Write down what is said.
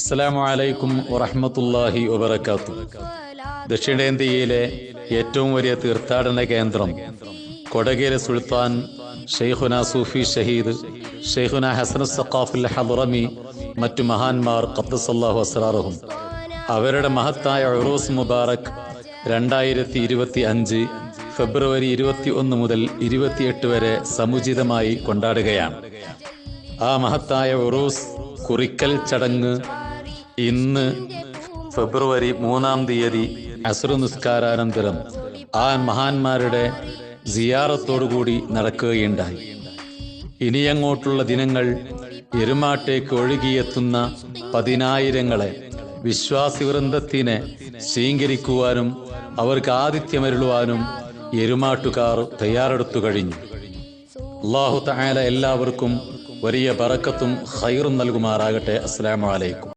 അസ്സലാമു അലൈക്കും വറഹ്മത്തുള്ളാഹി വബറകാത്തു. ദക്ഷിണേന്ത്യയിലെ ഏറ്റവും വലിയ തീർത്ഥാടന കേന്ദ്രം കൊടകേര സുൽത്താൻ ഷെയ്ഖുന സൂഫി ഷഹീദ് ഷെയ്ഖുന ഹസൻ സഖാഫുൽ ഹബുറമി മറ്റു മഹാന്മാർ ഖബ്ദസല്ലാഹു അസ്റാറുഹും അവരുടെ മഹത്തായ ഉറൂസ് മുബാറക് രണ്ടായിരത്തി ഇരുപത്തി അഞ്ച് ഫെബ്രുവരി ഇരുപത്തി ഒന്ന് മുതൽ ഇരുപത്തിയെട്ട് വരെ സമുചിതമായി കൊണ്ടാടുകയാണ്. ആ മഹത്തായ ഉറൂസ് കുറിക്കൽ ചടങ്ങ് ഇന്ന് ഫെബ്രുവരി മൂന്നാം തീയതി അസുര നിസ്കാരാനന്തരം ആ മഹാന്മാരുടെ സിയാറത്തോടുകൂടി നടക്കുകയുണ്ടായി. ഇനിയങ്ങോട്ടുള്ള ദിനങ്ങൾ എരുമാട്ടേക്ക് ഒഴുകിയെത്തുന്ന പതിനായിരങ്ങളെ വിശ്വാസിവൃന്ദത്തിനെ സ്വീകരിക്കുവാനും അവർക്ക് ആതിഥ്യമരുളുവാനും എരുമാട്ടുകാർ തയ്യാറെടുത്തു കഴിഞ്ഞു. അള്ളാഹു തആല എല്ലാവർക്കും വലിയ ബറക്കത്തും ഹൈറും നൽകുമാറാകട്ടെ. അസ്സലാമു അലൈക്കും.